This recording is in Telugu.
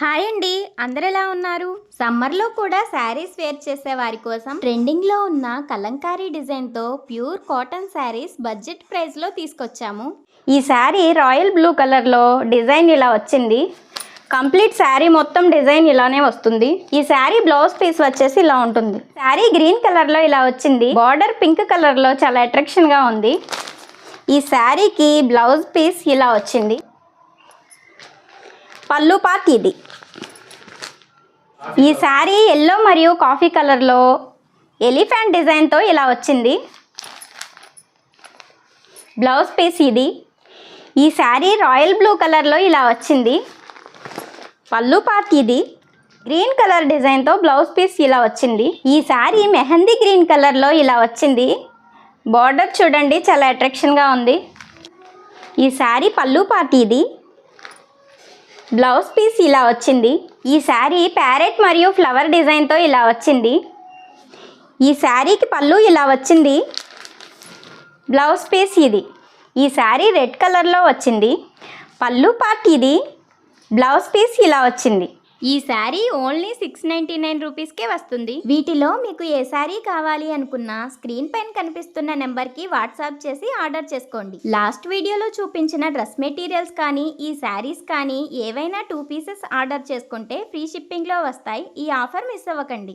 హాయ్ అండి. అందరు ఎలా ఉన్నారు? సమ్మర్లో కూడా శారీస్ వేర్ చేసే వారి కోసం ట్రెండింగ్లో ఉన్న కలంకారీ డిజైన్తో ప్యూర్ కాటన్ శారీస్ బడ్జెట్ ప్రైస్లో తీసుకొచ్చాము. ఈ శారీ రాయల్ బ్లూ కలర్లో డిజైన్ ఇలా వచ్చింది. కంప్లీట్ శారీ మొత్తం డిజైన్ ఇలానే వస్తుంది. ఈ శారీ బ్లౌజ్ పీస్ వచ్చేసి ఇలా ఉంటుంది. శారీ గ్రీన్ కలర్లో ఇలా వచ్చింది. బార్డర్ పింక్ కలర్లో చాలా అట్రాక్షన్గా ఉంది. ఈ శారీకి బ్లౌజ్ పీస్ ఇలా వచ్చింది. పళ్ళు పార్ట్ ఇది ఈ శారీ ఎల్లో మరియు కాఫీ కలర్లో ఎలిఫెంట్ డిజైన్తో ఇలా వచ్చింది. బ్లౌజ్ పీస్ ఇది. ఈ శారీ రాయల్ బ్లూ కలర్లో ఇలా వచ్చింది. పళ్ళు పార్ట్ ఇది. గ్రీన్ కలర్ డిజైన్తో బ్లౌజ్ పీస్ ఇలా వచ్చింది. ఈ శారీ మెహందీ గ్రీన్ కలర్లో ఇలా వచ్చింది. బార్డర్ చూడండి చాలా అట్రాక్షన్గా ఉంది. ఈ శారీ పళ్ళు పార్ట్ ఇది. బ్లౌజ్ పీస్ ఇలా వచ్చింది. ఈ శారీ ప్యారెట్ మరియు ఫ్లవర్ డిజైన్తో ఇలా వచ్చింది. ఈ శారీకి పళ్ళు ఇలా వచ్చింది. బ్లౌజ్ పీస్ ఇది. ఈ శారీ రెడ్ కలర్లో వచ్చింది. పళ్ళు పార్ట్ ఇది. బ్లౌజ్ పీస్ ఇలా వచ్చింది. ఈ sari only six ninety nine రూపీస్కే వస్తుంది. వీటిలో మీకు ఏ శారీ కావాలి అనుకున్నా స్క్రీన్ పైన కనిపిస్తున్న నెంబర్కి వాట్సాప్ చేసి ఆర్డర్ చేసుకోండి. లాస్ట్ వీడియోలో చూపించిన డ్రెస్ మెటీరియల్స్ కానీ ఈ శారీస్ కానీ ఏవైనా టూ పీసెస్ ఆర్డర్ చేసుకుంటే ఫ్రీ షిప్పింగ్లో వస్తాయి. ఈ ఆఫర్ మిస్ అవ్వకండి.